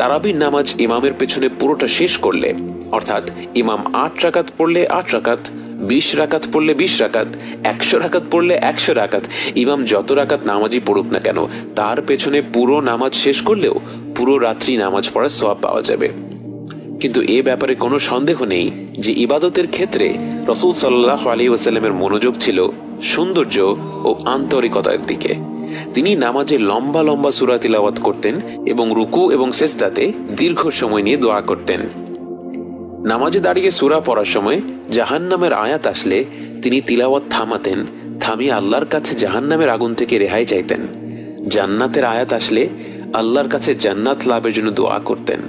তারাবির নামাজ ইমামের পেছনে পুরোটা শেষ করলে, অর্থাৎ ইমাম আট রাকাত পড়লে আট রাকাত, বিশ রাকাত পড়লে বিশ রাকাত, একশো রাকাত পড়লে একশো রাকাত, ইমাম যত রাকাত নামাজই পড়ুক না কেন, তার পেছনে পুরো নামাজ শেষ করলেও পুরো রাত্রি নামাজ পড়ার সওয়াব পাওয়া যাবে। কিন্তু এ ব্যাপারে কোনো সন্দেহ নেই যে ইবাদতের ক্ষেত্রে রসুল সাল্লাহ আলী ওসাল্লামের মনোযোগ ছিল সৌন্দর্য ও আন্তরিকতার দিকে। তিনি নামাজে লম্বা লম্বা সুরা তিলাওয়াত করতেন এবং রুকু এবং সেজদাতে দীর্ঘ সময় নিয়ে দোয়া করতেন। নামাজে দাঁড়িয়ে সুরা পড়ার সময় জাহান্নামের আয়াত আসলে তিনি তিলাওয়াত থামাতেন, থামিয়ে আল্লাহর কাছে জাহান্নামের আগুন থেকে রেহাই চাইতেন। জান্নাতের আয়াত আসলে আল্লাহর কাছে জান্নাত লাভের জন্য দোয়া করতেন।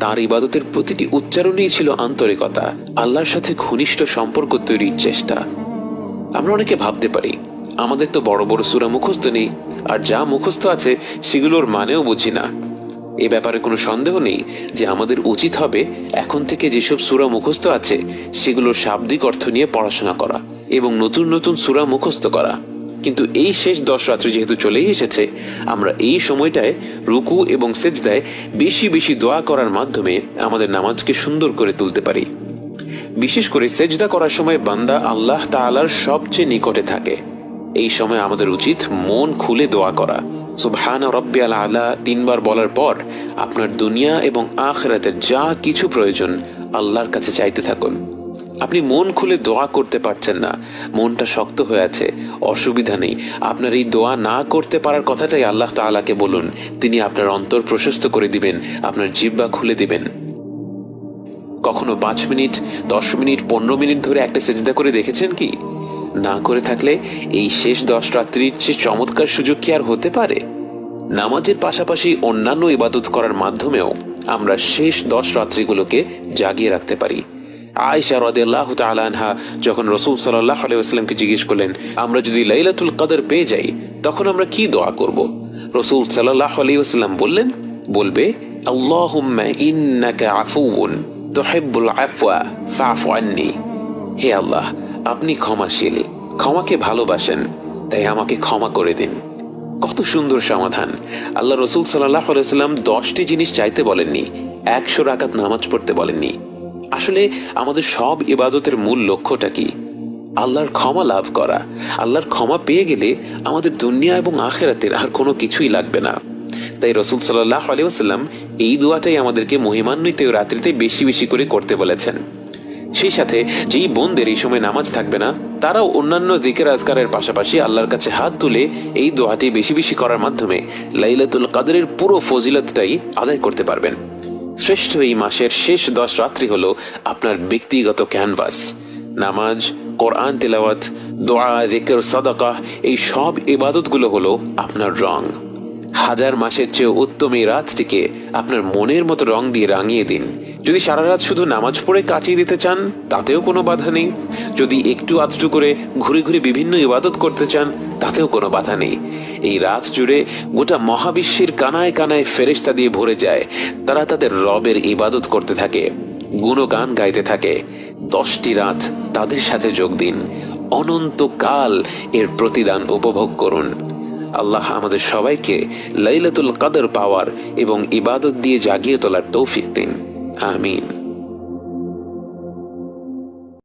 তার ইবাদতের প্রতিটি উচ্চারণেই ছিল আন্তরিকতা, আল্লাহর সাথে ঘনিষ্ঠ সম্পর্ক তৈরির চেষ্টা। আমরা অনেকে ভাবতে পারি আমাদের তো বড় বড় সুরা মুখস্থ নেই, আর যা মুখস্থ আছে সেগুলোর মানেও বুঝি না। এ ব্যাপারে কোনো সন্দেহ নেই যে আমাদের উচিত হবে এখন থেকে যেসব সুরা মুখস্থ আছে সেগুলোর শাব্দিক অর্থ নিয়ে পড়াশোনা করা এবং নতুন নতুন সুরা মুখস্থ করা। কিন্তু এই শেষ দশ রাত্রি যেহেতু চলেই এসেছে, আমরা এই সময়টায় রুকু এবং সেজদায় বেশি বেশি দোয়া করার মাধ্যমে আমাদের নামাজকে সুন্দর করে তুলতে পারি। বিশেষ করে সেজদা করার সময় বান্দা আল্লাহ তাআলার সবচেয়ে নিকটে থাকে। এই সময় আমাদের উচিত মন খুলে দোয়া করা। সুবহান রব্বি আল আলা তিনবার বলার পর আপনার দুনিয়া এবং আখরাতের যা কিছু প্রয়োজন আল্লাহর কাছে চাইতে থাকুন। আপনি মন খুলে দোয়া করতে পারছেন না, মনটা শক্ত হয়ে আছে, অসুবিধা নেই। আপনার এই দোয়া না করতে পারার কথাটাই আল্লাহ তাআলাকে বলুন, তিনি আপনার অন্তর প্রশস্ত করে দিবেন, আপনার জিব্বা খুলে দিবেন। কখনো পাঁচ মিনিট, দশ মিনিট, পনেরো মিনিট ধরে একটা সেজদা করে দেখেছেন কি? না করে থাকলে এই শেষ দশ রাত্রির যে চমৎকার সুযোগ কি আর হতে পারে? নামাজের পাশাপাশি অন্যান্য ইবাদত করার মাধ্যমেও আমরা শেষ দশ রাত্রিগুলোকে জাগিয়ে রাখতে পারি। আয়সা রদেল্লাহ তালানহা যখন রসুল সাল্লাহ আলাইসলামকে জিজ্ঞেস করলেন, আমরা যদি লাইলাতুল কাদের পেয়ে যাই, তখন আমরা কি দোয়া করব? রসুল সাল্লাহ আলাইসাল্লাম বললেন, বলবে, আল্লাহুম্মা ইন্নাকা আফুউন তুহিব্বুল আফওয়া ফাফু আন্নি। হে আল্লাহ, আপনি ক্ষমাশীল। ক্ষমাকে ভালোবাসেন, তাই আমাকে ক্ষমা করে দিন। কত সুন্দর সমাধান। আল্লাহ রসুল সাল্লাহ সাল্লাম দশটি জিনিস চাইতে বলেননি, একশো রাকাত নামাজ পড়তে বলেননি। আসলে আমাদের সব ইবাদতের মূল লক্ষ্যটা কি? আল্লাহর ক্ষমা লাভ করা। আল্লাহর ক্ষমা পেয়ে গেলে আমাদের দুনিয়া এবং আখেরাতের আর কোনো কিছুই লাগবে না। তাই রসুল সাল্লাহ আলিয়াল্লাম এই দোয়াটাই আমাদেরকে মহিমান্বিত রাত্রিতে বেশি বেশি করে করতে বলেছেন। সেই সাথে যেই বোনদের এই সময় নামাজ থাকবে না তারাও অন্যান্য দিকের আজকারের পাশাপাশি আল্লাহর কাছে হাত তুলে এই দোয়াটি বেশি বেশি করার মাধ্যমে লাইলাতুল কাদরের পুরো ফজিলতটাই আদায় করতে পারবেন। শ্রেষ্ঠ এই মাসের শেষ দশ রাত্রি হল আপনার ব্যক্তিগত ক্যানভাস। নামাজ, কোরআন তেলাওয়াত, দোয়া, জিকের, সদাকা, এই সব ইবাদতগুলো হলো আপনার রং। হাজার মাসের চেয়ে উত্তম এই রাতটিকে আপনার মনের মতো রং দিয়ে রাঙিয়ে দিন। যদি সারা রাত শুধু নামাজ পড়ে কাটিয়ে দিতে চান, তাতেও কোনো বাধা নেই। যদি একটু আধটু করে ঘুরে ঘুরে বিভিন্ন ইবাদত করতে চান, তাতেও কোনো বাধা নেই। এই রাত জুড়ে গোটা মহাবিশ্বের কানায় কানায় ফেরেস্তা দিয়ে ভরে যায়। তারা তাদের রবের ইবাদত করতে থাকে, গুণগান গাইতে থাকে। দশটি রাত তাদের সাথে যোগ দিন। অনন্তকাল এর প্রতিদান উপভোগ করুন। আল্লাহ আমাদের সবাইকে লাইলাতুল কাদর পাওয়ার এবং ইবাদত দিয়ে জাগিয়ে তোলার তৌফিক দিন। আমিন।